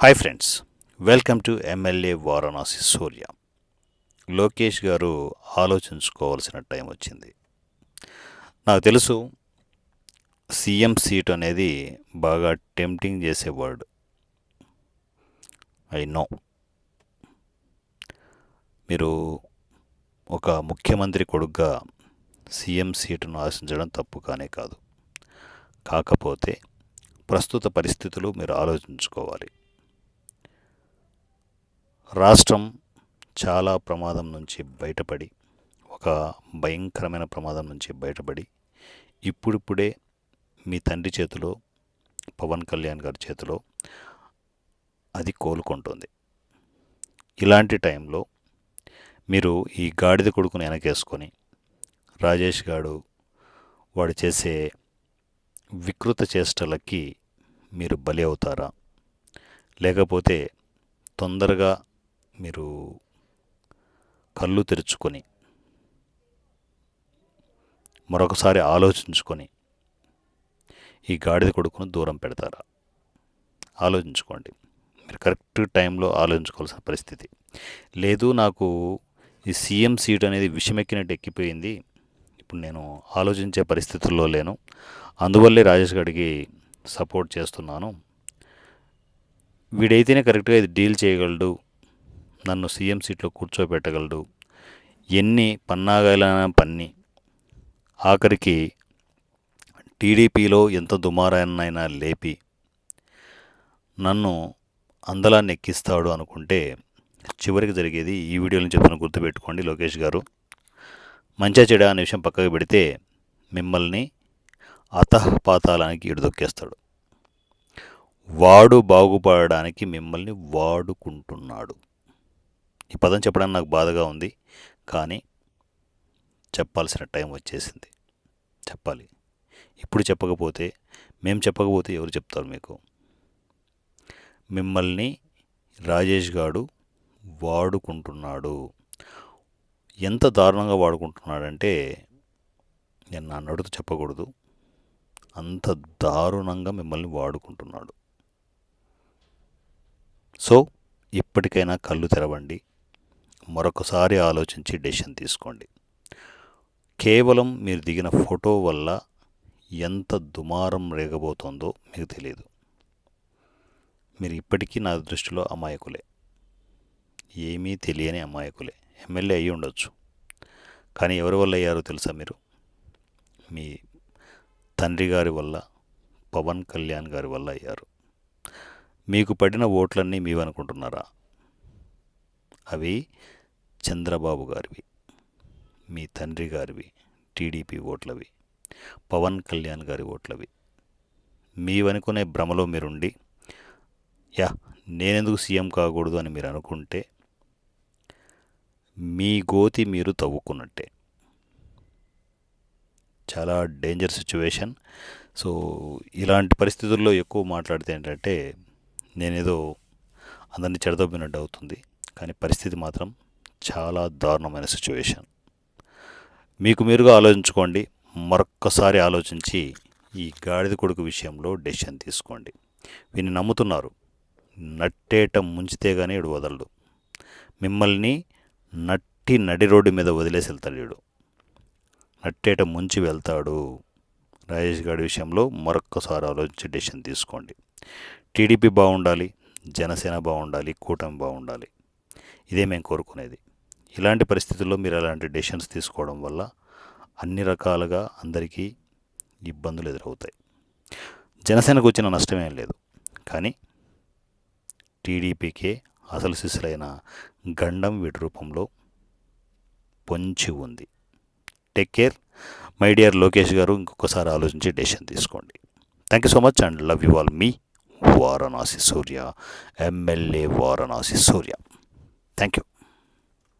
Hi friends welcome to MLA Varanasi Surya Lokesh గారు ఆలోచించుకోవాల్సిన time వచ్చింది. నాకు తెలుసు సీఎం సీట్ అనేది బాగా టెంప్టింగ్ చేసే వర్డ్. ఐ నో మీరు ఒక ముఖ్యమంత్రి కొడుగ్గా సీఎం సీటును ఆశించడం తప్పు కానే కాదు. కాకపోతే ప్రస్తుత పరిస్థితులు మీరు ఆలోచించుకోవాలి. రాష్ట్రం చాలా ప్రమాదం నుంచి బయటపడి ఒక భయంకరమైన ప్రమాదం నుంచి బయటపడి ఇప్పుడిప్పుడే మీ తండ్రి చేతిలో పవన్ కళ్యాణ్ గారి చేతిలో అది కోలుకుంటుంది. ఇలాంటి టైంలో మీరు ఈ గాడిద కొడుకుని వెనకేసుకొని రాజేష్ గాడు వాడు చేసే వికృత చేష్టలకి మీరు బలి అవుతారా? లేకపోతే తొందరగా మీరు కళ్ళు తెరుచుకొని మరొకసారి ఆలోచించుకొని ఈ గాడిద కొడుకును దూరం పెడతారా? ఆలోచించుకోండి. మీరు కరెక్ట్ టైంలో ఆలోచించుకోవాల్సిన పరిస్థితి. లేదు నాకు ఈ సీఎం సీట్ అనేది విషమెక్కినట్టు ఎక్కిపోయింది. ఇప్పుడు నేను ఆలోచించే పరిస్థితుల్లో లేను. అందువల్లే రాజేష్ గారికి సపోర్ట్ చేస్తున్నాను. వీడైతేనే కరెక్ట్గా ఇది డీల్ చేయగలడు. నన్ను సీఎం సీట్లో కూర్చోబెట్టగలడు. ఎన్ని పన్నాగాయలైన పన్ని. ఆఖరికి టీడీపీలో ఎంత దుమారాన్నైనా లేపి నన్ను అందలా నెక్కిస్తాడు అనుకుంటే చివరికి జరిగేది ఈ వీడియోని చెప్తున్న గుర్తుపెట్టుకోండి లోకేష్ గారు. మంచిగా చెడ అనే విషయం పక్కకు పెడితే మిమ్మల్ని అతహపాతాలానికి ఇడుదొక్కేస్తాడు. వాడు బాగుపడడానికి మిమ్మల్ని వాడుకుంటున్నాడు. ఈ పదం చెప్పడానికి నాకు బాధగా ఉంది కానీ చెప్పాల్సిన టైం వచ్చేసింది. చెప్పాలి. ఇప్పుడు చెప్పకపోతే మేము చెప్పకపోతే ఎవరు చెప్తారు మీకు? మిమ్మల్ని రాజేష్ గాడు వాడుకుంటున్నాడు. ఎంత దారుణంగా వాడుకుంటున్నాడంటే నేను నా నడుతూ చెప్పకూడదు. అంత దారుణంగా మిమ్మల్ని వాడుకుంటున్నాడు. సో ఇప్పటికైనా కళ్ళు తెరవండి. మరొకసారి ఆలోచించి డెసిషన్ తీసుకోండి. కేవలం మీరు దిగిన ఫోటో వల్ల ఎంత దుమారం రేగబోతోందో మీకు తెలియదు మీరు ఇప్పటికీ నా దృష్టిలో అమాయకులే. ఏమీ తెలియని అమాయకులే. ఎమ్మెల్యే అయ్యి ఉండొచ్చు. కానీ ఎవరి వల్ల అయ్యారో తెలుసా మీరు? మీ తండ్రి గారి వల్ల పవన్ కళ్యాణ్ గారి వల్ల అయ్యారు. మీకు పడిన ఓట్లన్నీ మీవనుకుంటున్నారా? అవి చంద్రబాబు గారివి మీ తండ్రి గారివి టీడీపీ ఓట్లవి పవన్ కళ్యాణ్ గారి ఓట్లవి. మీవనుకునే భ్రమలో మీరుండి యా నేనెందుకు సీఎం కాకూడదు అని మీరు అనుకుంటే మీ గోతి మీరు తవ్వుకున్నట్టే. చాలా డేంజర్ సిచ్యువేషన్. సో ఇలాంటి పరిస్థితుల్లో ఎక్కువ మాట్లాడితే ఏంటంటే నేనేదో అందరినీ చెడదొబ్బినట్టు అవుతుంది. కానీ పరిస్థితి మాత్రం చాలా దారుణమైన సిచ్యువేషన్ మీకు మీరుగా ఆలోచించుకోండి మరొక్కసారి ఆలోచించి ఈ గాడిద కొడుకు విషయంలో డెసిషన్ తీసుకోండి. వీని నమ్ముతున్నారు. నట్టేట ముంచితే కానీ ఇడు వదలడు. మిమ్మల్ని నట్టి నడి రోడ్డు మీద వదిలేసి వెళ్తాడు వీడు. నట్టేట ముంచి వెళ్తాడు. రాజేష్ గారి విషయంలో మరొక్కసారి ఆలోచించి డెసిషన్ తీసుకోండి. టీడీపీ బాగుండాలి జనసేన బాగుండాలి కూటమి బాగుండాలి. ఇదే మేము కోరుకునేది. ఇలాంటి పరిస్థితుల్లో మీరు అలాంటి డెసిషన్స్ తీసుకోవడం వల్ల అన్ని రకాలుగా అందరికీ ఇబ్బందులు ఎదురవుతాయి. జనసేనకు వచ్చిన నష్టమేం లేదు. కానీ టీడీపీకే అసలు శిశులైన గండం వీటి రూపంలో పొంచి ఉంది. Take care my dear Lokesh గారు ఇంకొకసారి ఆలోచించి డెసిషన్ తీసుకోండి. Thank you so much and love you all me Varanasi Surya MLA Varanasi Surya. Thank you